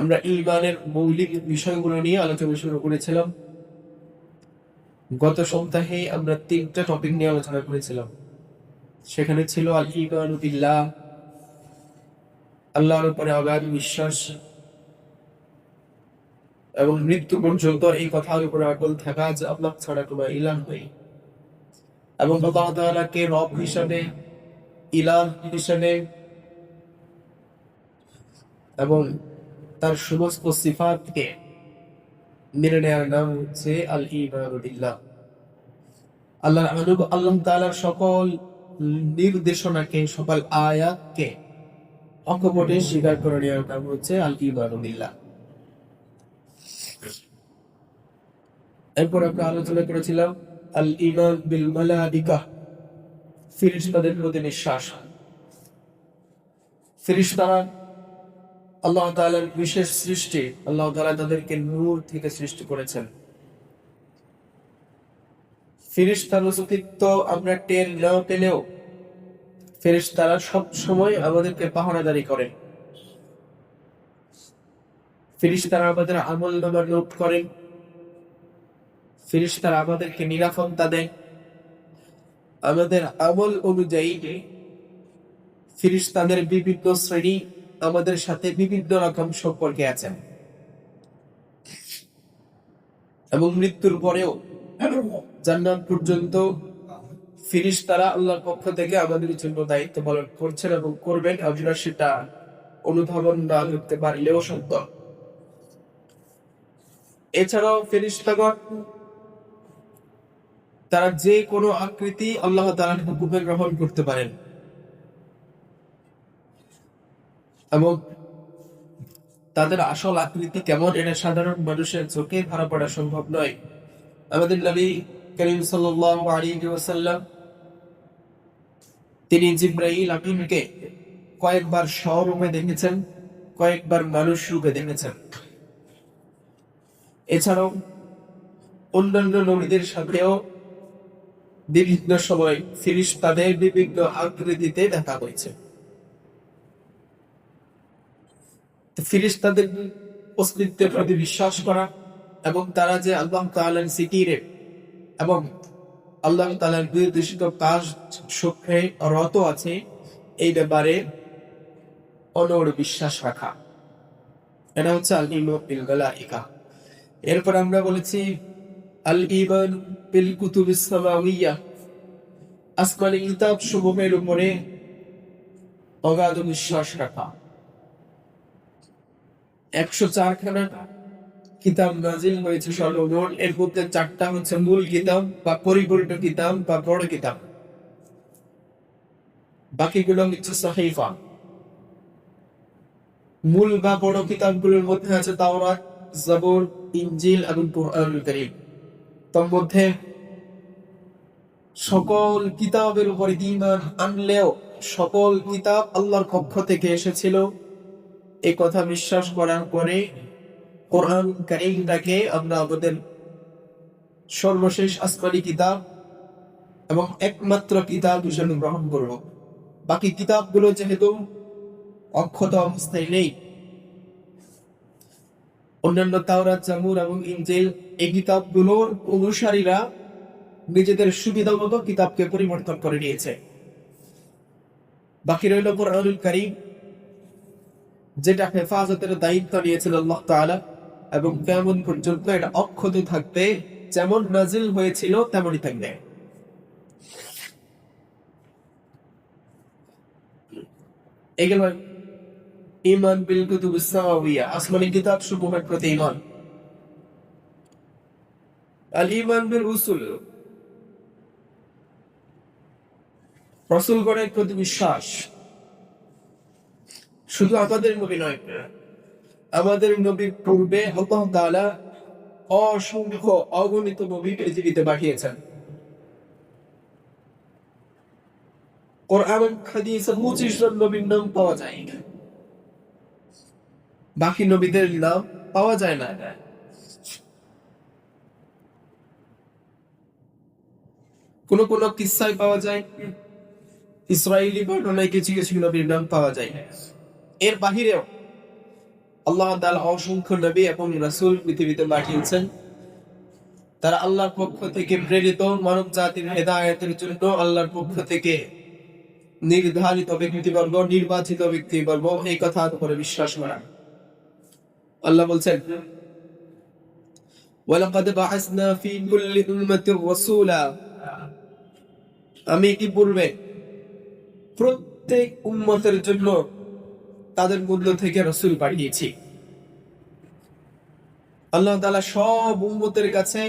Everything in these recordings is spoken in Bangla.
আমরা ইমানের মৌলিক বিষয়গুলো নিয়ে আলোচনা শুরু করেছিলাম। গত সপ্তাহে আমরা তিনটা টপিক নিয়ে আলোচনা করেছিলাম। সেখানে ছিল আল ইমানু বিল্লাহ, আল্লাহর উপরে অগাধ বিশ্বাস এবং মৃত্যু পর্যন্ত এই কথার উপরে অটল থাকা যে আল্লাহ ছাড়া কোনো ইলাহ নেই। এবং আল্লাহ রব হিসাবে, ইলাহ হিসাবে এবং তার সমস্ত সিফাতকে মেনে নেওয়ার নাম হচ্ছে আল ইমানুল্লাহ আল্লাহ অনুগ আল্লাহ তাআলার সকল নির্দেশনাকে, সকল আয়াতকে অকপটে স্বীকার করে নেওয়ার নাম হচ্ছে আল ইমানুল্লাহ এরপর আমরা আলোচনা করেছিলাম আল ইমান বিল মালাইকা। ফিরিস্তাদের প্রতি নিঃশ্বাস। ফিরিস্তারা আল্লাহ তাআলার বিশেষ সৃষ্টি, আল্লাহ তাআলা তাদেরকে নূর থেকে সৃষ্টি করেছেন। ফিরিস্তার অস্তিত্ব আমরা টের না পেলেও ফেরেশতারা সব সময় আমাদেরকে পাহারাদারি করেন। ফিরিস্তারা আমাদের আমল নামা নোট করেন। ফিরিস্তারা আমাদেরকে নিরাপত্তা দেয় আমাদের আমল অনুযায়ী ফিরিস্তাদের বিভিন্ন শ্রেণি আমাদের সাথে বিভিন্ন রকম সম্পর্কে আছেন। এবং মৃত্যুর পরেও জান্নাত পর্যন্ত ফিরিস্তারা আল্লাহর পক্ষ থেকে আমাদের জন্য দায়িত্ব পালন করছেন এবং করবেন, আমরা সেটা অনুধাবন না করতে পারলেও সত্য। এছাড়াও ফেরিস্তাগণ তারা যে কোনো আকৃতি আল্লাহ তাআলার হুকুমে গ্রহণ করতে পারেন। এবং তাদের আসল আকৃতি কেমন, এটা সাধারণ মানুষের চোখে ধরা পড়া সম্ভব নয়। আমাদের নবী করিম ওয়াসাল্লাম, তিনি জিব্রাইল আমিনকে কয়েকবার স্বরূপে দেখেছেন, কয়েকবার মানুষ রূপে দেখেছেন। এছাড়াও অন্যান্য নবীদের সাথেও বিভিন্ন সময় ফিরিস্তাদের বিভিন্ন আকৃতিতে দেখা হয়েছে তো ফিরিস্তাদের অস্তিত্বের প্রতি বিশ্বাস করা এবং তারা যে আল্লাহ তাআলার সিকিরে এবং আল্লাহ তাআলার নির্দেশিত কাজ সুখে রত আছে, এই ব্যাপারে অনড় বিশ্বাস রাখা। এটা হচ্ছে আল ইমান বিল মালাইকা। এরপর আমরা বলেছি আল ইমান বিল কুতুবিস সামাউইয়া আসমানি কিতাব সমূহের উপরে অগাধ বিশ্বাস রাখা। একশো চারখানা কিতাব নাজিল হয়েছে সর্বমোট। এর মধ্যে চারটা হচ্ছে মূল কিতাব বা পরিপূর্ণ কিতাব বা বড় কিতাব। বাকিগুলো হচ্ছে সাহিফা। মূল বা বড় কিতাবগুলোর মধ্যে আছে তাওরাত, জাবুর, ইনজিল এবং কুরআনুল কারীম। তার মধ্যে সকল কিতাবের উপর ঈমান আনলেও সকল কিতাব আল্লাহর পক্ষ থেকে এসেছিল। কথা বিশ্বাস করার পরে কোরআন কারিমটাকে আমরা আমাদের সর্বশেষ আসমানি কিতাব এবং একমাত্র কিতাব হিসেবে গ্রহণ করব। বাকি কিতাবগুলো যেহেতু অক্ষত অবস্থায় নেই, অন্যান্য তাওরাত, জামুর এবং ইনজিল, এই কিতাবগুলোর অনুসারীরা নিজেদের সুবিধা মতো কিতাবকে পরিবর্তন করে নিয়েছে। বাকি রইল কোরআনুল কারিম। যেটা হেফাজতের দায়িত্ব নিয়েছিল আল্লাহ তাআলা, এবং কেমন পর্যন্ত এটা অক্ষত থাকতে, যেমন নাজিল হয়েছিল, তেমনই থাকবে। ইমান বিল কুতুব আল ইমান বিল উসুল। প্রতি বিশ্বাস। শুধু আমাদের নবী নয়, আমাদের নবীর পূর্বে আল্লাহ অসংখ্য অগণিত নবী পৃথিবীতে পাঠিয়েছেন। বাকি নবীদের নাম পাওয়া যায় না। কোন কোন কিস্সায় পাওয়া যায়, ইসরায়েলি বর্ণনায় কিছু কিছু নবীর নাম পাওয়া যায় এর বাহিরেও আল্লাহ অসংখ্য নবী এবং রাসূল পৃথিবীতে পাঠিয়েছেন। তারা আল্লাহর পক্ষ থেকে প্রেরিত মানব জাতির হেদায়তের জন্য আল্লাহর পক্ষ থেকে নির্ধারিত ব্যক্তিবর্গ, নির্বাচিত ব্যক্তিবর্গ, এই কথার উপরে বিশ্বাস করা। আল্লাহ বলছেন আমি কি পূর্বে প্রত্যেক উম্মতের জন্য তাদের মধ্য থেকে রসুল পাঠিয়েছি। আল্লাহ তালা সব উম্মতের কাছে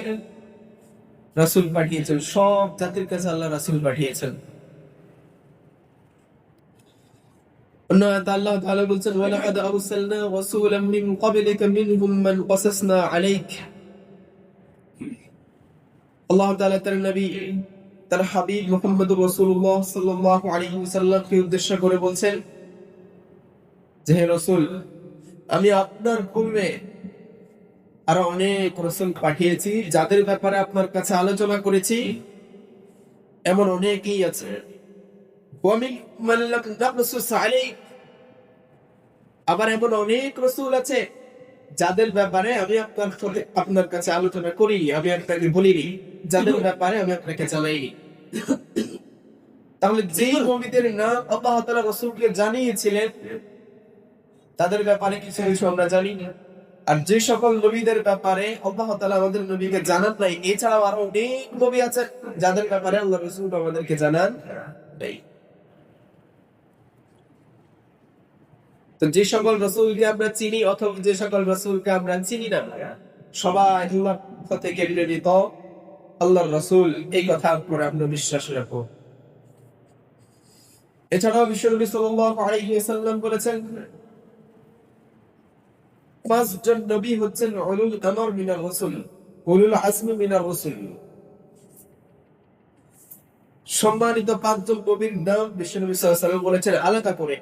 রাসূল পাঠিয়েছেন, সব জাতির কাছে আল্লাহ রাসূল পাঠিয়েছেন। তার হাবিব উদ্দেশ্য করে বলছেন যে হে রসুল, আমি আপনার কুমে আরও অনেক রসুল পাঠিয়েছি, যাদের ব্যাপারে আপনার কাছে আলোচনা করেছি। এমন অনেকেই আছে। আবার এমন অনেক রসুল আছে, যাদের ব্যাপারে আমি আপনার সাথে আপনার কাছে আলোচনা করি, আমি আপনাকে বলিনি, যাদের ব্যাপারে আমি আপনাকে চালাই তাহলে যেই নবীদের নাম আল্লাহ তালা রসুলকে জানিয়েছিলেন তাদের ব্যাপারে কিছু কিছু আমরা জানি না। আর যে সকল নবীদের ব্যাপারে আল্লাহ তাআলা আমাদের নবীকে জানান নাই, এছাড়াও আরও অনেক নবী আছেন যাদের ব্যাপারে আল্লাহ রসুল আমাদেরকে জানান নেই। তো যে সকল রসুলকে আমরা চিনি অথবা যে সকল রসুলকে আমরা চিনি না, সবাই আল্লাহ থেকে প্রেরিত আল্লাহর রসুল, এই কথা উপরে আমরা বিশ্বাস রাখো এছাড়াও বিশ্বনবী ওয়াসাল্লাম বলেছেন পাঁচজন নবী হচ্ছেন উলুল আমর মিনার রাসূল, উলুল আজমি মিনার রাসূল। সম্মানিত পাঁচজন নবীর নাম সাল্লাল্লাহু আলাইহি ওয়াসাল্লাম বলেছেন, আলাদা করে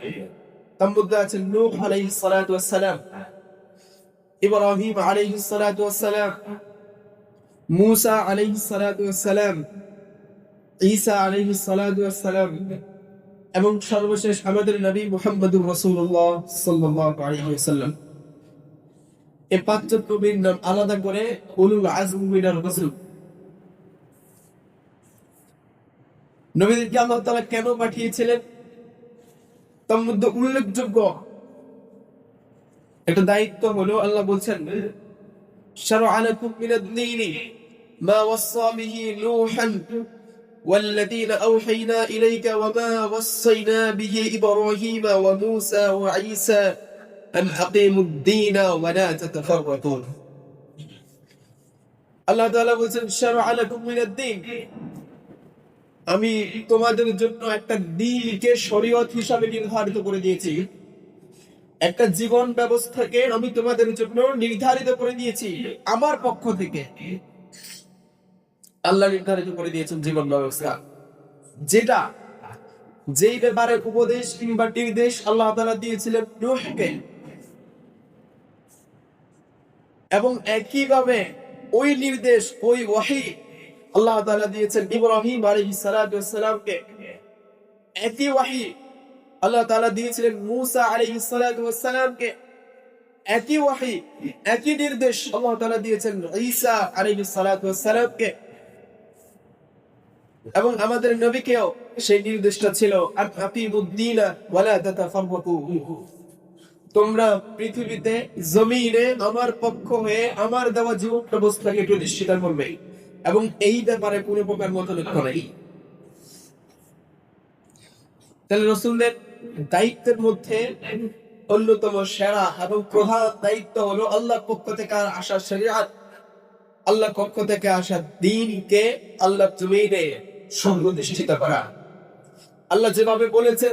তার আছেন নূহ আলাইহিস সালাতু ওয়াস সালাম ইব্রাহিম আলাইহিস সালাতু ওয়াস সালাম মুসা আলাইহিস সালাতু ওয়াস সালাম ঈসা আলাইহিস সালাতু ওয়াস সালাম এবং সর্বশেষ আমাদের নবী মুহাম্মদুর রাসূলুল্লাহ সাল্লাল্লাহু আলাইহি ওয়াসাল্লাম। এই পাঁচজন নবীর নাম আলাদা করে উলুল আজম মিনার রাসূল নবীদেরকে আল্লাহ তাআলা কেন পাঠিয়েছিলেন তার মধ্যে উল্লেখযোগ্য একটা দায়িত্ব হলো আল্লাহ বলছেন شرع لكم من الدين ما وصى به نوحا والذين أوحينا إليك وما وصينا به إبراهيم وموسى وعيسى أن أقيموا الدين ولا تتفرقوا আল্লাহ তাআলা বলছেন شرع لكم من الدين আমি তোমাদের জন্য একটা দিনকে শরীয়ত হিসাবে নির্ধারিত করে দিয়েছি একটা জীবন ব্যবস্থাকে আমি তোমাদের জন্য নির্ধারিত করে দিয়েছি আমার পক্ষ থেকে আল্লাহ নির্ধারিত করে দিয়েছেন জীবন ব্যবস্থা যেটা যেই ব্যাপারে উপদেশ কিংবা নির্দেশ আল্লাহ তাআলা দিয়েছিলেন নূহকে এবং একইভাবে ওই নির্দেশ, ওই ওয়াহি আল্লাহ তাআলা দিয়েছেন ইব্রাহিম আলাইহিস সালাতু ওয়াস সালামকে। একই ওয়াহি আল্লাহ তাআলা দিয়েছিলেন মূসা আলাইহিস সালাতু ওয়াস সালামকে। একই ওয়াহি, একই নির্দেশ আল্লাহ তাআলা দিয়েছেন ঈসা আলাইহিস সালাতু ওয়াস সালামকে। এবং আমাদের নবীকেও সেই নির্দেশটা ছিল আর আকিমুদ্দিনা ওয়ালা তাতাফাররাকু তোমরা পৃথিবীতে জমিনে আমার পক্ষ হয়ে আমার দেওয়া জীবন ব্যবস্থাকে প্রতিষ্ঠিত করবে। এবং এই ব্যাপারে কোন প্রকার মতলক্ষ্য নেই। তাহলে রসুলদের দায়িত্বের মধ্যে অন্যতম সেরা এবং প্রধান দায়িত্ব হলো আল্লাহ পক্ষ থেকে আর আসা শরিয়াত। আল্লাহ পক্ষ থেকে আসা দিনকে আল্লাহ জমিনে সংপ্রতিষ্ঠিত করা। আল্লাহ যেভাবে বলেছে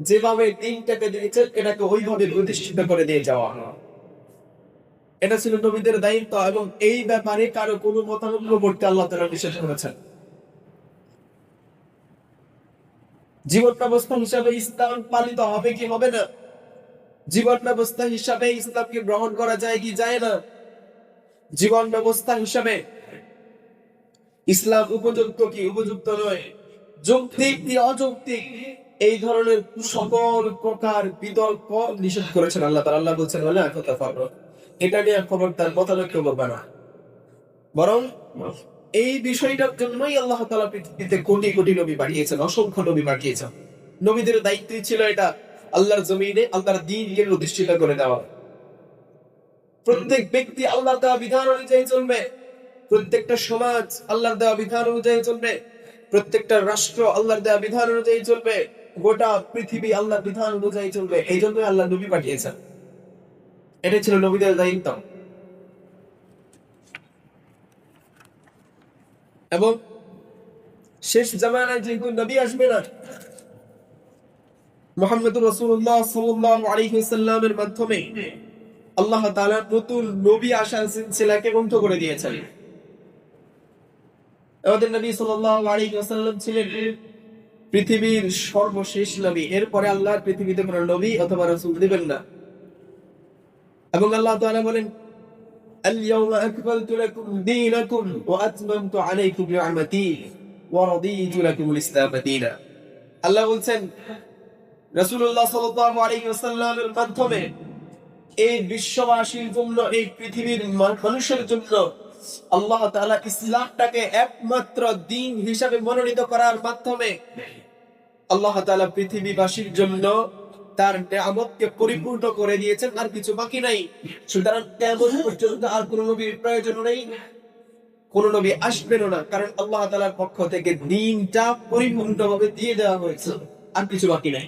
যেভাবে দিনটাকে দিয়েছেন এটাকে ওইভাবে প্রতিষ্ঠিত করে দিয়ে যাওয়া এটা ছিল নবীদের দায়িত্ব এবং এই ব্যাপারে কারও কোনো মতামত করতে আল্লাহ তারা নিষেধ করেছেন। জীবন ব্যবস্থা হিসাবে ইসলাম পালিত হবে কি হবে না? জীবন ব্যবস্থা হিসাবে ইসলামকে গ্রহণ করা যায় কি যায় না? জীবন ব্যবস্থা হিসাবে ইসলাম উপযুক্ত কি উপযুক্ত নয়? যৌক্তিক কি অযৌক্তিক? এই ধরনের সকল প্রকার বিতর্ক নিষেধ করেছেন আল্লাহ তাআলা। আল্লাহ বলছেন বলে কথা পারো এটা নিয়ে খবরদার মতানৈক্য করবে না। বরং এই বিষয়টার জন্যই আল্লাহ তালা পৃথিবীতে কোটি কোটি নবী পাঠিয়েছেন, অসংখ্য নবী পাঠিয়েছেন। নবীদের দায়িত্বই ছিল এটা, আল্লাহর জমিনে, আল্লাহর দিনকে প্রতিষ্ঠিত করে দেওয়া। প্রত্যেক ব্যক্তি আল্লাহ দেওয়া বিধান অনুযায়ী চলবে। প্রত্যেকটা সমাজ আল্লাহর দেওয়া বিধান অনুযায়ী চলবে। প্রত্যেকটা রাষ্ট্র আল্লাহর দেওয়া বিধান অনুযায়ী চলবে। গোটা পৃথিবী আল্লাহর বিধান অনুযায়ী চলবে এই জন্য আল্লাহ নবী পাঠিয়েছেন। এটা ছিল নবীদের দায়িত্ব। এবং শেষ জামানায় যেহেতু নবী আসবে না, মোহাম্মদ রসুল্লাহ সাল্লাল্লাহু আলাইহি ওয়াসাল্লামের মাধ্যমে আল্লাহ তাআলা নতুন নবী আসার সিলসিলাকে বন্ধ করে দিয়েছেন। আমাদের নবী সাল্লাল্লাহু আলাইহি ওয়াসাল্লাম ছিলেন পৃথিবীর সর্বশেষ নবী এরপরে আল্লাহ পৃথিবীতে কোনো নবী অথবা রাসূল দিবেন না এবং আল্লাহ তাআলা বলেন اليوم أكملت لكم دينكم وأتممت عليكم نعمتي ورضيت لكم الإسلام دينا আল্লাহ বলছেন রাসূলুল্লাহ সাল্লাল্লাহু আলাইহি ওয়াসাল্লামের মাধ্যমে এই বিশ্ববাসীর জন্য এই পৃথিবীর মা- মানুষের জন্য আল্লাহ তাআলা ইসলামটাকে একমাত্র দিন হিসাবে মনোনীত করার মাধ্যমে আল্লাহ তাআলা পৃথিবীবাসীর জন্য তার নিয়ামতকে পরিপূর্ণ করে দিয়েছেন, আর কিছু বাকি নাই। সুতরাং কেমন পর্যন্ত আর কোন নবীর প্রয়োজন নেই, কোন নবী আসবেন না, কারণ আল্লাহ তাআলার পক্ষ থেকে দিনটা পরিপূর্ণভাবে দিয়ে দেওয়া হয়েছে, আর কিছু বাকি নাই।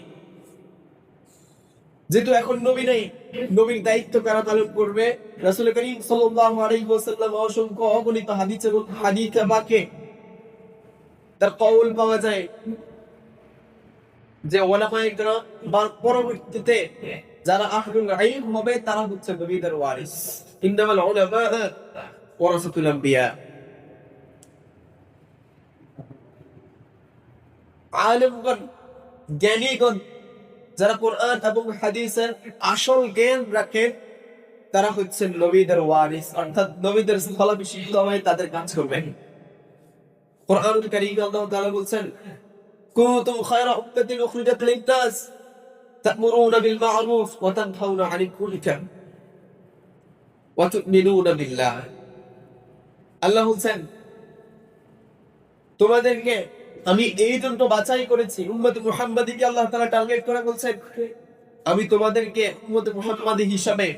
যেহেতু এখন নবী নেই, নবীর দায়িত্ব কারা পালন করবে? রাসূল করিম সাল্লাল্লাহু আলাইহি ওয়াসাল্লাম অসংখ্য অগণিত হাদিসে হাদিসে বাকে তার কওল পাওয়া যায় যে ওলামায়ে কেরাম পরবর্তীতে যারা আহলুল ইলম হবে, তারা হচ্ছে নবীদের ওয়ারিস। ইন্নামাল উলামা ওয়ারাসাতুল আলেমগণ, জ্ঞানীগণ যারা কোরআন এবং হাদিসের আসল জ্ঞান রাখেন, তারা হচ্ছেন নবীদের ওয়ারিস। অর্থাৎ নবীদের স্থলা হয়ে তাদের কাজ করবেন। কোরআনুল কারীম আল্লাহ তাআলা বলছেন খায়রা উম্মাতিন উখরিজাত লিন-নাস আল্লাহ তোমাদেরকে আমি এই জন্য বাছাই করেছি। উম্মত মুহাম্মাদিকে আল্লাহ তাআলা টার্গেট করে বলছেন আমি তোমাদেরকে উম্মত মুহাম্মাদি হিসাবে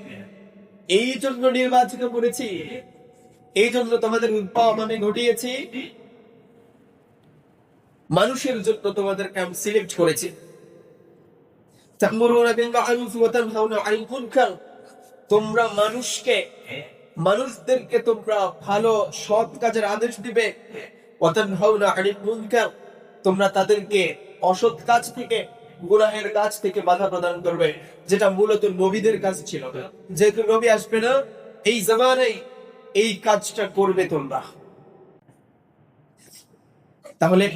এই জন্য নির্বাচিত করেছি। এই জন্য তোমাদের উদ্ভব আমি ঘটিয়েছি। মানুষের জন্য তোমাদেরকে আমি সিলেক্ট করেছি। তোমরা মানুষকে, মানুষদেরকে তোমরা ভালো সৎ কাজের আদেশ দিবে। তোমরা তাদেরকে অসৎ কাজ থেকে, গুনাহের কাজ থেকে বাধা প্রদান করবে, যেটা মূলত নবীদের কাজ ছিল। যেহেতু নবী আসবে না, এই জামানায় এই কাজটা করবে তোমরা। তাহলে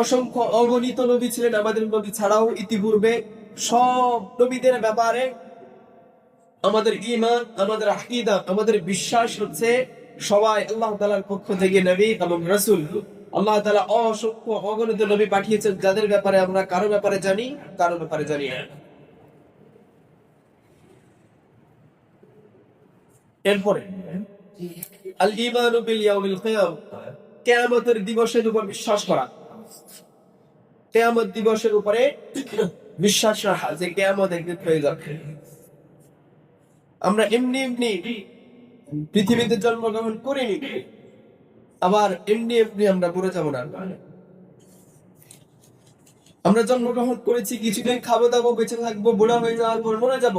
অসংখ্য অগণিত নবী ছিলেন আমাদের নবী ছাড়াও ইতিপূর্বে। সব নবীদের ব্যাপারে আমাদের ইমান আমাদের আকিদা, আমাদের বিশ্বাস হচ্ছে সবাই আল্লাহ তাআলার পক্ষ থেকে নবী এবং রাসূল। আল্লাহ তাআলা অসংখ্য অগণিত নবী পাঠিয়েছেন। যাদের ব্যাপারে আমরা কারও ব্যাপারে জানি, কারও ব্যাপারে জানি না। এরপরে আল দিবসের উপর বিশ্বাস করা। কিয়ামত দিবসের উপরে বিশ্বাস রাখা যে কিয়ামত একদিন হয়ে যাবে। আমরা এমনি এমনি পৃথিবীতে জন্মগ্রহণ করিনি, আবার এমনি এমনি আমরা মরে যাব না। আমরা জন্মগ্রহণ করেছি, কিছুদিন খাব দাবো, বেঁচে থাকব, বুড়া হয়ে যাওয়ার পর মরে যাব।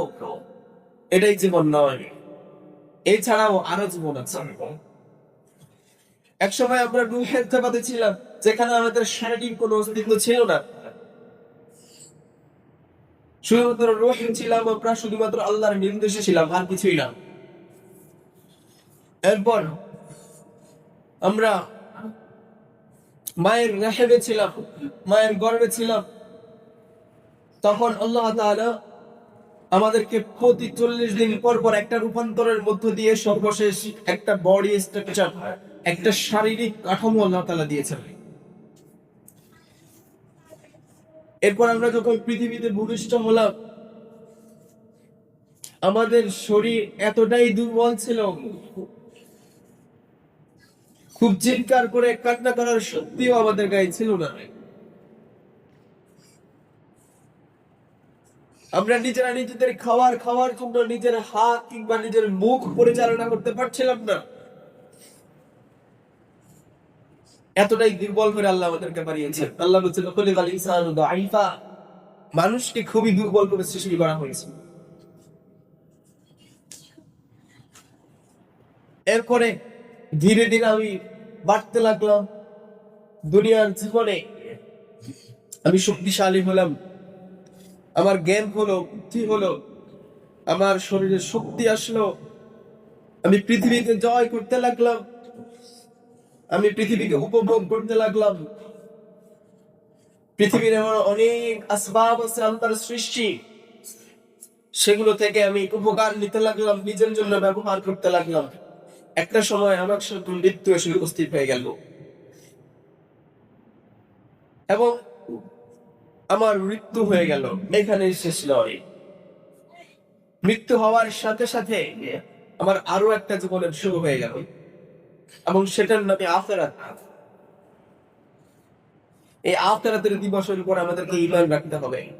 এটাই জীবন নয়। এছাড়াও আরও জীবন আছে। এক সময় আমরা রুহের জগতে ছিলাম, যেখানে আমাদের শারীরিক কোনো অস্তিত্ব ছিল না। শুধুমাত্র রুহ ছিলাম, আমরা শুধুমাত্র আল্লাহর নির্দেশে ছিলাম, আর কিছুই না। এরপর আমরা মায়ের রেহেবে ছিলাম, মায়ের গর্বে ছিলাম। তখন আল্লাহ আমাদেরকে প্রতি চল্লিশ দিন পর পর একটা রূপান্তরের মধ্য দিয়ে সর্বশেষ একটা বডি স্ট্রাকচার একটা শারীরিক কাঠামো আল্লাহ তাআলা দিয়েছেন। এরপর আমরা যখন পৃথিবীতে ভূমিষ্ঠ হলাম, আমাদের শরীর এতটাই দুর্বল ছিল খুব চিৎকার করে কান্না করার শক্তিও আমাদের গায়ে ছিল না। আমরা নিজেরা নিজেদের খাবার খাওয়ার জন্য নিজের হাত কিংবা নিজের মুখ পরিচালনা করতে পারছিলাম না। এতটাই দুর্বল করে আল্লাহ আমাদেরকে বানিয়েছেন। আল্লাহ বলছেন "খলিকাল ইনসানু দাঈফা।" মানুষকে খুবই দুর্বল করে সৃষ্টি করা হয়েছে। এরপরে ধীরে ধীরে আমি বাড়তে লাগলাম। দুনিয়ার জীবনে আমি শক্তিশালী হলাম। আমার জ্ঞান হলো, বুদ্ধি হলো, আমার শরীরে শক্তি আসলো। আমি পৃথিবীকে জয় করতে লাগলাম। আমি পৃথিবীকে উপভোগ করতে লাগলাম। পৃথিবীর এমন অনেক আসবাব আছে আল্লাহর সৃষ্টি। সেগুলো থেকে আমি উপকার নিতে লাগলাম, নিজের জন্য ব্যবহার করতে লাগলাম। একটা সময় আমার সাথে মৃত্যু এসে উপস্থিত হয়ে গেল। এবং আমার মৃত্যু হয়ে গেল। এখানে শেষ নয় মৃত্যু হওয়ার সাথে সাথে আমার আরও একটা জীবনের শুরু হয়ে গেল। এবং সেটার নামে আখেরাত। এই আখেরাতের দিবসের উপর আমাদেরকে ইমান রাখতে হবে।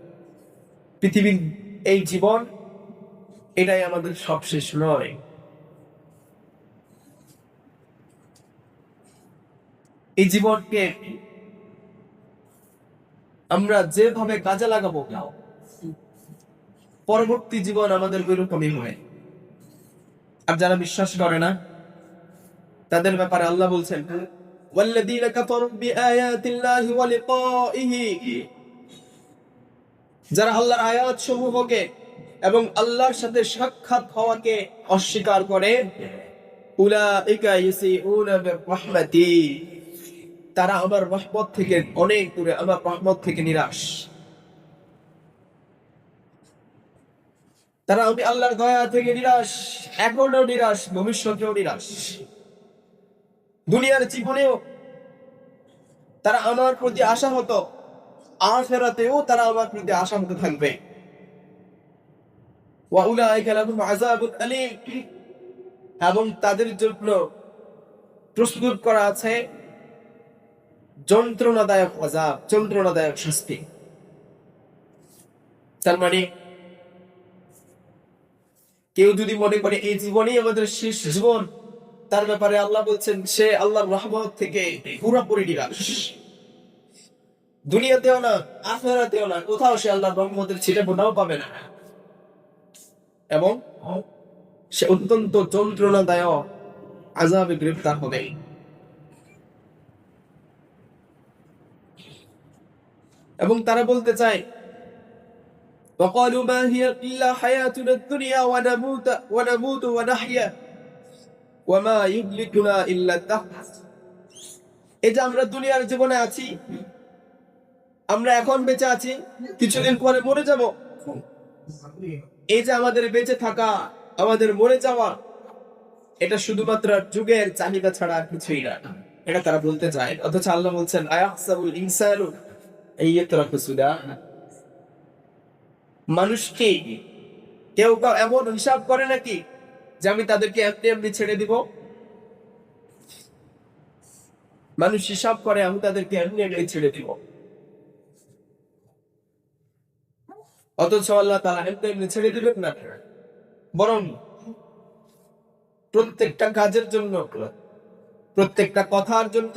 পৃথিবীর এই জীবন, এটাই আমাদের সবশেষ নয় এই জীবনকে আমরা যেভাবে কাজে লাগাবো পরবর্তী জীবন আমাদের ওইরকমই হয় আর যারা বিশ্বাস করে না তাদের ব্যাপারে আল্লাহ বলছেন والذين كفروا بآيات الله ولقائه যারা আল্লাহর আয়াত সমূহকে এবং আল্লাহর সাথে সাক্ষাৎ হওয়াকে অস্বীকার করে উলাইকা ইয়াসিউনা বিরহমাতি তারা আমার রহমত থেকে অনেক দূরে, আমার রহমত থেকে নিরাশ। তারা আমি আল্লাহর দয়া থেকে নিরাশ এখনও নিরাশ, ভবিষ্যতেও নিরাশ। দুনিয়ার জীবনেও তারা আমার প্রতি আশা হতো আখেরাতেও তারা আমার প্রতি আশা হতে থাকবে এবং তাদের জন্য প্রস্তুত করা আছে যন্ত্রণাদায়ক আযাব যন্ত্রণাদায়ক শাস্তি। তার মানে কেউ যদি মনে করে এই জীবনই আমাদের শেষ জীবন, তার ব্যাপারে আল্লাহ বলছেন, সে রহমত থেকে পুরোপুরি নিরাশ। দুনিয়াতেও না, আখেরাতেও না, কোথাও সে আল্লাহর রহমতের ছিটে ফোটাও পাবে না। এবং সে অত্যন্ত যন্ত্রণাদায়ক আজাবে গ্রেফতার হবে। এবং তারা বলতে চায় وقالوا ما هي إلا حياتنا الدنيا ونموت ونموت ونحيا وما يهلكنا إلا الدهر এই যে আমরা দুনিয়ার জীবনে আছি আমরা এখন বেঁচে আছি কিছুদিন পরে মরে যাব এই যে আমাদের বেঁচে থাকা আমাদের মরে যাওয়া এটা শুধুমাত্র যুগের চাহিদা ছাড়া আর কিছুই না এটা তারা বলতে চায় অথচ আল্লাহ বলছেন আয়াহসাবুল ইনসানু আইয়াতরাকু সুদা মানুষ কি কেউ এমন হিসাব করে নাকি যে আমি তাদেরকে এমনি এমনি ছেড়ে দিব? মানুষ হিসাব করে, আমি তাদেরকে এমনি এমনি ছেড়ে দিব। অথচ আল্লাহ তারা এমনি এমনি ছেড়ে দিবেন না। বরং প্রত্যেকটা কাজের জন্য, প্রত্যেকটা কথার জন্য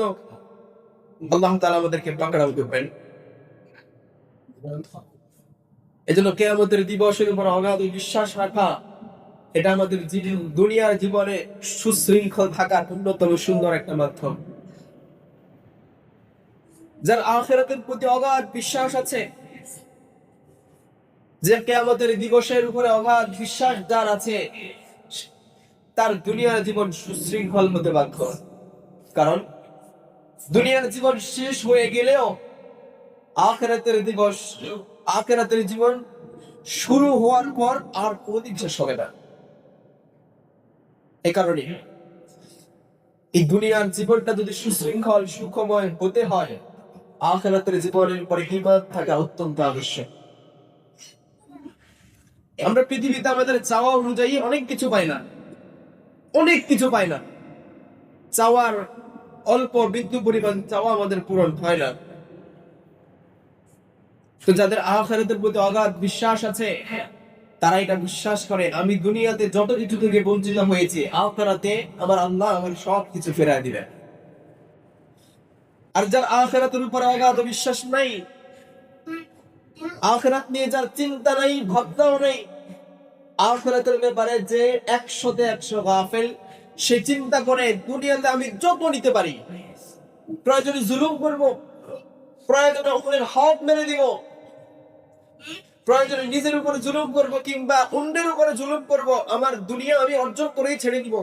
আল্লাহ তালা আমাদেরকে পাকড়াও করবেন এজন্য কেয়ামতের দিবসের উপর অগাধ বিশ্বাস রাখা, এটা আমাদের দুনিয়ার জীবনে সুশৃঙ্খল থাকার অন্যতম সুন্দর একটা মাধ্যম। যার আখেরাতের প্রতি অগাধ বিশ্বাস আছে, যে কেয়ামতের দিবসের উপরে অগাধ বিশ্বাস যার আছে, তার দুনিয়ার জীবন সুশৃঙ্খল হতে বাধ্য। কারণ, দুনিয়ার জীবন শেষ হয়ে গেলেও আখেরাতের দিবস, আখেরাতের জীবন শুরু হওয়ার পর আর কোনদিন শেষ হবে না। এ কারণে এই দুনিয়ার জীবনটা যদি সুশৃঙ্খল, সুখময় হতে হয়, আখেরাতের জীবনের পরে হিমাত থাকা অত্যন্ত আবশ্যক। আমরা পৃথিবীতে আমাদের চাওয়া অনুযায়ী অনেক কিছু পাই না। অনেক কিছু পাই না। চাওয়ার অল্প বিদ্যুৎ পরিমাণ চাওয়া আমাদের পূরণ হয় না। তো যাদের আখেরাতের প্রতি অগাধ বিশ্বাস আছে তারা এটা বিশ্বাস করে। আমি দুনিয়াতে যত কিছু থেকে বঞ্চিত হয়েছি, আখেরাতে আমার আল্লাহ আমার সব কিছু ফেরায় দিবেন। আর যার আখেরাতের উপর অগাধ বিশ্বাস নাই, আখেরাত নিয়ে যার চিন্তা নাই, ভাবনাও নেই, আখেরাতের ব্যাপারে যে একশোতে একশো গাফেল, সে চিন্তা করে দুনিয়াতে আমি যত নিতে পারি। প্রয়োজনে জুলুম করব, প্রয়োজনে হক মেরে দিব। প্রয়োজনে নিজের উপরে জুলুম করব কিংবা অন্যের উপরে জুলুম করব, আমার দুনিয়া আমি অর্জন করেই ছেড়ে দিব।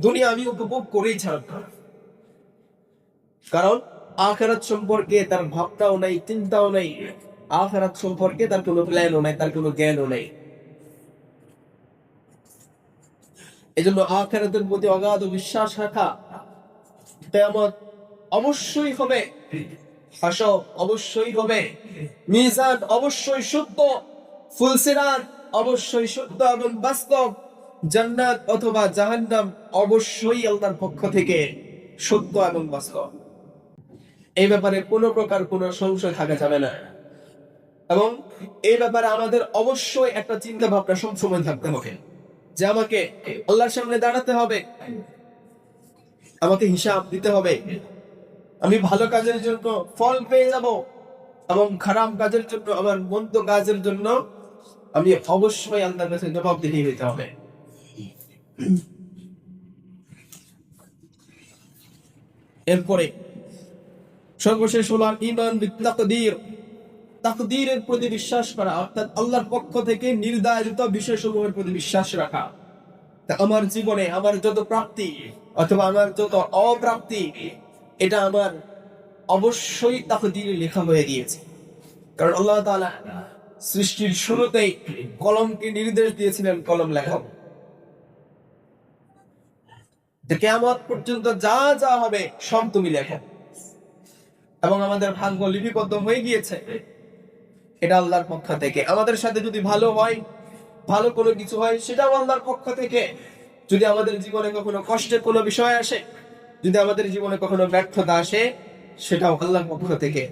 দুনিয়া আমি উপভোগ করেই ছাড়ব। কারণ আখেরাত সম্পর্কে তার ভাবটাও নাই, চিন্তাও নাই। আখেরাত সম্পর্কে তার কোনো প্ল্যানও নাই, তার কোনো জ্ঞানও নেই। এজন্য আখেরাতের প্রতি অগাধ বিশ্বাস রাখা, তেমন অবশ্যই হবে। হাসব অবশ্যই হবে। মিজান অবশ্যই সত্য ফুলসিরাত অবশ্যই সত্য এবং বাস্তব। জান্নাত অথবা জাহান্নাম অবশ্যই আল্লাহর পক্ষ থেকে সত্য এবং বাস্তব। এই ব্যাপারে কোনো প্রকার কোনো সংশয় থাকা যাবে না। এবং এই ব্যাপারে আমাদের অবশ্যই একটা চিন্তা ভাবনা সবসময় থাকতে হবে যে আমাকে আল্লাহর সামনে দাঁড়াতে হবে, আমাকে হিসাব দিতে হবে। আমি ভালো কাজের জন্য ফল পেয়ে যাব এবং খারাপ কাজের জন্য, আমার মন্দ কাজের জন্য আমি অবশ্যই আল্লাহর কাছে জবাবদিহি হইতে হবে। এরপরে সর্বশেষ হলো ইমান বিত্তাকদীর তাকদীরের প্রতি বিশ্বাস করা, অর্থাৎ আল্লাহর পক্ষ থেকে নির্ধারিত বিষয়সমূহের প্রতি বিশ্বাস রাখা। আমার জীবনে আমার যত প্রাপ্তি অথবা আমার যত অপ্রাপ্তি এটা আমার অবশ্যই তাকদীরে লেখা হয়ে গিয়েছে। কারণ আল্লাহ তাআলা সৃষ্টির শুরুতেই কলমকে নির্দেশ দিয়েছিলেন, কলম লেখক যে কেয়ামত পর্যন্ত যা যা হবে, সব তুমি লেখো। এবং আমাদের ভাগ্য লিপিবদ্ধ হয়ে গিয়েছে। এটা আল্লাহর পক্ষ থেকে। আমাদের সাথে যদি ভালো হয়, ভালো কোনো কিছু হয়, সেটাও আল্লাহর পক্ষ থেকে। যদি আমাদের জীবনে কখনো কষ্টের কোনো বিষয় আসে যদি আমাদের জীবনে কখনো ব্যর্থতা আসে, সেটাও আল্লাহর পক্ষ থেকে।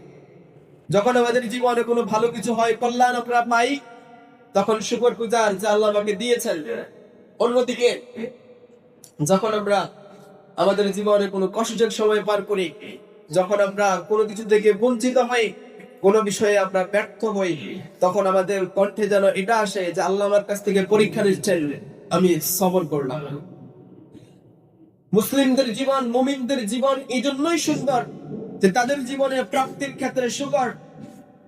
যখন আমাদের জীবনে কোনো ভালো কিছু হয়, কল্যাণ আমরা পাই, তখন শুকর পূজার যে আল্লাহ আমাকে দিয়েছেন। অন্যদিকে, যখন আমরা আমাদের জীবনে কোনো কষ্টের সময় পার করি, যখন আমরা কোনো কিছু থেকে বঞ্চিত হই, কোনো বিষয়ে আমরা ব্যর্থ হই, তখন আমাদের কণ্ঠে যেন এটা আসে যে আল্লাহ আমার কাছ থেকে পরীক্ষা নিচ্ছেন, আমি সবর করলাম। মুসলিমদের জীবন, মুমিনদের জীবন, এই জন্যই সুন্দর যে তাদের জীবনে প্রাপ্তির ক্ষেত্রে সুগর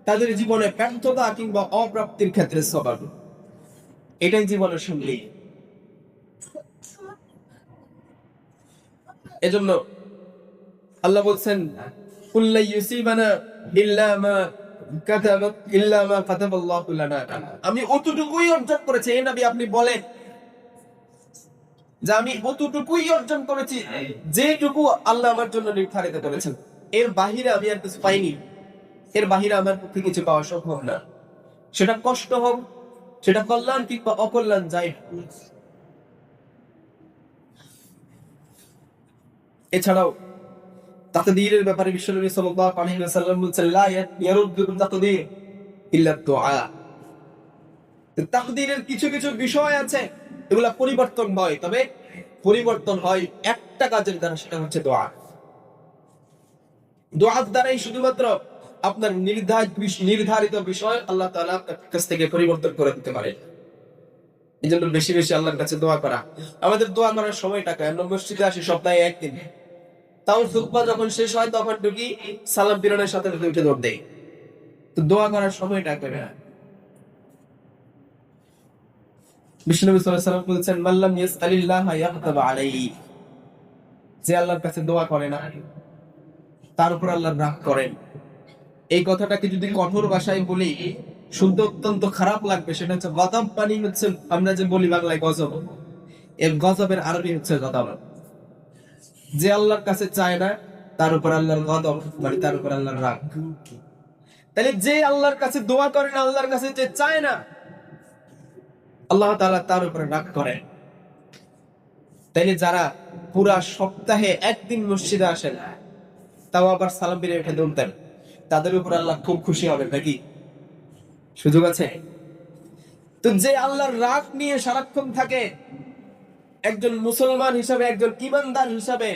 তাদের জীবনে ব্যর্থতা কিংবা অপ্রাপ্তির ক্ষেত্রে সবার। এটাই জীবনের সঙ্গী। এজন্য আল্লাহ বলছেন আমি অতটুকুই অর্জন করেছি। এই নবী আপনি বলেন যে আমি অতটুকুই অর্জন করেছি যেটুকু আল্লাহ আমার জন্য নির্ধারিত করেছেন। এর বাহিরে আমি আর কিছু পাইনি। এর বাহিরে আমার পক্ষে কিছু পাওয়া সম্ভব না। সেটা কষ্ট হোক সেটা কল্যাণ কিংবা অকল্যাণ যাই এছাড়াও তাকদীরের ব্যাপারে বিশ্বনবী সাল্লাল্লাহু আলাইহি ওয়াসাল্লাম বলছেন লা ইয়ারুদ্দু তাকদীর ইল্লা দুআ তাকদীরের কিছু কিছু বিষয় আছে। এগুলা পরিবর্তন হয়, তবে পরিবর্তন হয় একটা কাজের দ্বারা, সেটা হচ্ছে দোয়া। দোয়ার দ্বারাই শুধুমাত্র আপনার নির্ধারিত নির্ধারিত বিষয় আল্লাহ আপনার কাছ থেকে পরিবর্তন করে দিতে পারে। এই জন্য বেশি বেশি আল্লাহর কাছে দোয়া করা। আমাদের দোয়া করার সময়টা কেন? মসজিদে আসি সপ্তাহে একদিন। তাও খুতবা যখন শেষ হয়, তখন ঢুকি, সালাম পিরনের সাথে সাথে উঠে দৌড় দেয় তো দোয়া করার সময়টা কেন? যে আল্লাহর কাছে আমরা যে বলি বাংলায় গজব, এর গজবের আরবি হচ্ছে গজব। যে আল্লাহর কাছে চায় না, তার উপর আল্লাহর গদব মানে তার উপর আল্লাহর রাগ। তাহলে যে আল্লাহর কাছে দোয়া করে না, আল্লাহর কাছে যে চায় না আল্লাহ তাআলা তার উপরে রাগ করেন তাইলে যারা পুরা সপ্তাহে একদিন মসজিদে আসেন তাও আবার সালাম ফিরে উঠে দৌড়তেন তাদের উপর আল্লাহ খুব খুশি হবেন নাকি? সুযোগ আছে? তো যে আল্লাহর রাগ নিয়ে সারাক্ষণ থাকে, একজন মুসলমান হিসাবে, একজন কিমানদার হিসাবে,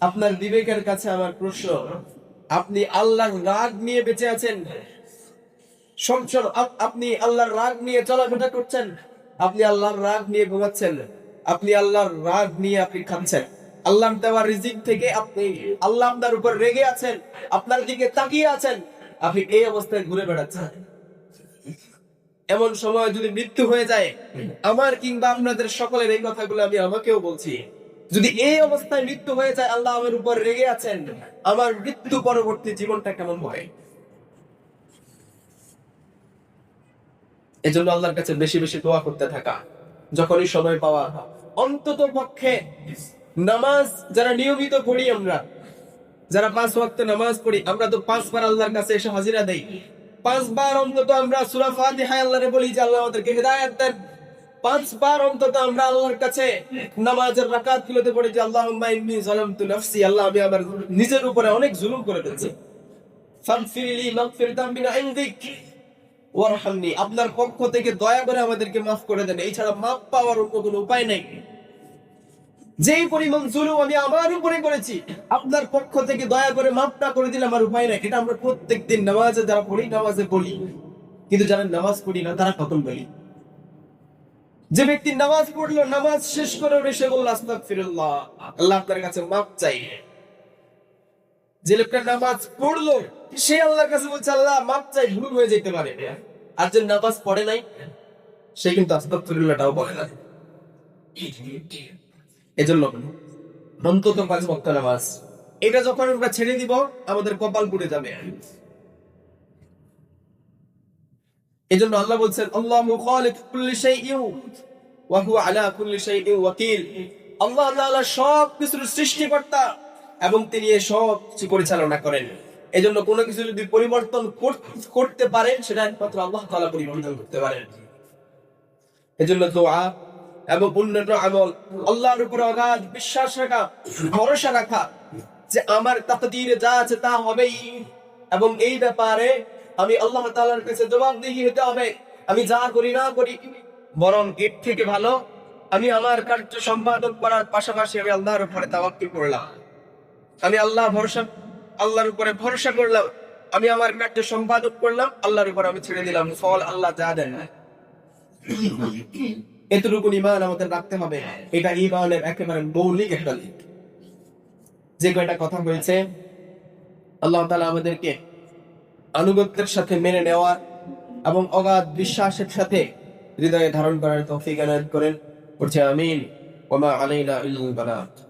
আপনার বিবেকের কাছে আমার প্রশ্ন, আপনি আল্লাহর রাগ নিয়ে বেঁচে আছেন? সংসার আপনি আল্লাহর রাগ নিয়ে চলাফেরা করছেন? আপনি আল্লাহর রাগ নিয়ে ঘুমাচ্ছেন। আপনি আল্লাহর রাগ নিয়ে আপনি খাচ্ছেন। আল্লাহ দেওয়া রিজিক থেকে আপনি আল্লাহ আপনার উপর রেগে আছেন, আপনার দিকে তাকিয়ে আছেন। আপনি এই অবস্থায় ঘুরে বেড়াচ্ছেন। এমন সময় যদি মৃত্যু হয়ে যায়, আমার কিংবা আপনাদের সকলের এই কথাগুলো আমি আমাকেও বলছি। যদি এই অবস্থায় মৃত্যু হয়ে যায়, আল্লাহ আমার উপর রেগে আছেন, আমার মৃত্যু পরবর্তী জীবনটা কেমন হয়? এজন্য আল্লাহর কাছে বেশি বেশি দোয়া করতে থাকা, যখনই সময় পাওয়া অন্তত পক্ষে নামাজ যারা নিয়মিত পড়ি আমরা, যারা পাঁচ ওয়াক্ত নামাজ পড়ি, আমরা তো পাঁচবার আল্লাহর কাছে এসে হাজিরা দেই। পাঁচবার অন্তত আমরা সূরা ফাতিহা আল্লাহরে বলি যে আল্লাহ আমাদেরকে হেদায়েত দেন। পাঁচবার অন্তত আমরা আল্লাহর কাছে নামাজের রাকাত গুলোতে পড়ি যে আল্লাহুম্মা ইন্নী যালামতু নাফসি, আল্লাহ আমি আমার নিজের উপরে অনেক জুলুম করে ফেলছি। ফাগফিরলি মাগফিরাতাম মিন ইনদিক। ওয়ারহামনি, আপনার পক্ষ থেকে দয়া করে আমাদেরকে মাফ করে দেন, এছাড়া মাফ পাওয়ার অন্য কোনো উপায় নেই। যেই পরিমাণ জুলুম আমি আমার উপরে করেছি, আপনার পক্ষ থেকে দয়া করে মাফটা করে দিলে আমার উপায় নাই। এটা আমরা প্রত্যেক দিন নামাজে যারা পড়ি, নামাজে বলি। কিন্তু যারা নামাজ পড়ি না, তারা কখন বলি। যে ব্যক্তি নামাজ পড়ল, নামাজ শেষ করে এসে বলল, আস্তাগফিরুল্লাহ, আল্লাহ আপনার কাছে মাফ চাই। যে লোকটা নামাজ পড়ল, সে আল্লাহর কাছে বলছে, আল্লাহ মাফ চাই, ভুল হয়ে যেতে পারে। আর যে নামাজ পড়ে নাই, সে কিন্তু আস্তাগফিরুল্লাহটাও পড়ে না এজন্য অন্তত পাঁচ বক্ত নামাজ। এটা যখন আমরা ছেড়ে দিব, আমাদের কপাল পুড়ে যাবে। এজন্য আল্লাহ বলছেন, আল্লাহ মুখালিক কুল্লি শাইইন ওয়া হুয়া আলা কুল্লি শাইইন ওয়াকিল। আল্লাহ তাআলা সব কিছুর সৃষ্টিকর্তা। এবং তিনি এই সব কিছু পরিচালনা করেন। এজন্য কোনো কিছু যদি পরিবর্তন করতে পারেন, সেটা একমাত্র আল্লাহ তাআলা পরিবর্তন করতে পারেন। এজন্য দোয়া এবং অন্যান্য আমল, আল্লাহর উপর অগাধ বিশ্বাস রাখা, ভরসা রাখা, যে আমার তাকদীরে যা আছে তা হবেই। এবং এই ব্যাপারে আমি আল্লাহ তাআলার কাছে জবাবদিহি হতে হবে। আমি যা করি না করি, বরং এর থেকে ভালো, আমি আমার কার্য সম্পাদন করার পাশাপাশি আমি আল্লাহর উপরে তাওয়াক্কুল করলাম। আমি আল্লাহ ভরসা, আল্লাহর উপরে ভরসা করলাম। আমি আমার কার্য সম্পাদন করলাম, আল্লাহর উপর আমি ছেড়ে দিলাম। ফল আল্লাহ যা দেন। এতটুকু ইমান আমাদের রাখতে হবে। এটা ইমানের একেবারে মৌলিক একটা দিক। যে কয়টা কথা বলছে আল্লাহ তাআলা আমাদেরকে আনুগত্যের সাথে মেনে নেওয়ার এবং অগাধ বিশ্বাসের সাথে হৃদয়ে ধারণ করার তৌফিক করেন। করছে আমিন। ওমা বালাগ।